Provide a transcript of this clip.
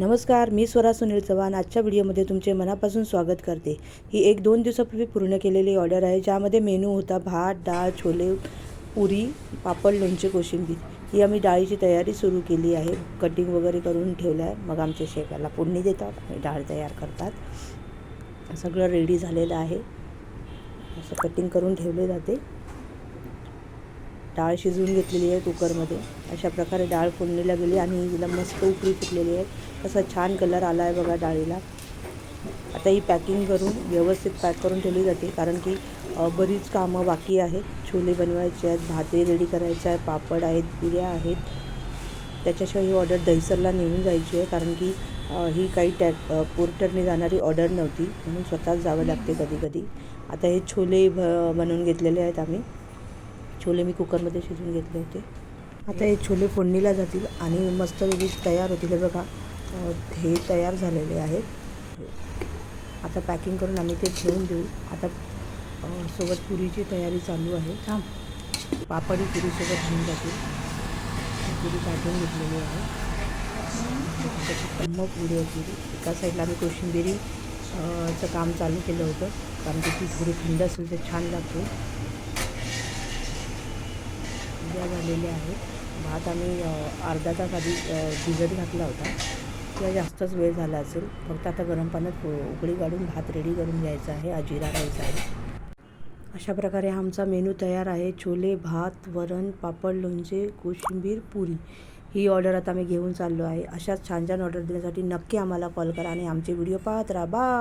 नमस्कार मी स्वरा सुनील चव्हाण. आजच्या व्हिडिओमध्ये तुमचे मनापासून स्वागत करते. ही एक दोन दिवसापूर्वी पूर्ण केलेली ऑर्डर आहे ज्यामध्ये मेनू होता भात डाळ छोले पुरी पापड लोणचे कोशिंबीर. ही आम्ही डाळीची तयारी सुरू केली आहे. कटिंग वगैरे करून ठेवलं आहे. मग आमच्या शेकाला फोडणी देतात आणि डाळ तयार करतात. सगळं रेडी झालेलं आहे. असं कटिंग करून ठेवले जाते. डाळ शिजवून घेतलेली आहे कुकरमध्ये. अशा प्रकारे डाळ फोडणीला गेली आणि हिला मस्त उकळी फुटलेली आहे. कसा छान कलर आला आहे बघा डाळीला. आता ही पॅकिंग करून व्यवस्थित पॅक करून ठेवली जाते कारण की बरीच कामं बाकी आहेत. छोले बनवायचे आहेत भाते रेडी करायचे आहे पापड आहेत पुऱ्या आहेत. त्याच्याशिवाय ही ऑर्डर दहीसरला नेऊन जायची आहे कारण की ही काही टॅ पोर्टरने जाणारी ऑर्डर नव्हती म्हणून स्वतःच जावं लागते कधी कधी. आता हे छोले भ बनवून घेतलेले आहेत आम्ही. छोले मी कुकरमध्ये शिजवून घेतले होते. आता हे छोले फोडणीला जातील आणि मस्त वेगळी तयार होतील. बघा हे तयार झालेले आहेत. आता पॅकिंग करून आम्ही ते ठेवून देऊ. आता सोबत पुरीची तयारी चालू आहे. थांब. पापडी पुरीसोबत घेऊन जातील पुरी काढून घेतलेली आहे. कम्म पुरी पुरी एका साईडला आम्ही कोशिंबिरी अ, चं काम चालू केलं होतं. कारण की ती थोडी थंड असेल तर छान लागते. उद्या झालेल्या आहेत भात आम्ही अर्धा तास आधी भिजत घातला होता. किंवा जास्तच वेळ झाला असेल. फक्त आता गरम पाण्यात उकळी काढून भात रेडी करून घ्यायचा आहे. अजिरा घ्यायचा आहे अशा प्रकारे आमचा मेनू तयार आहे. छोले भात वरण पापड लोणचे कोशिंबीर पुरी ही ऑर्डर आता आम्ही घेऊन चाललो आहे. अशाच छान छान ऑर्डर देण्यासाठी नक्की आम्हाला कॉल करा आणि आमचे व्हिडिओ पाहत राहा. बा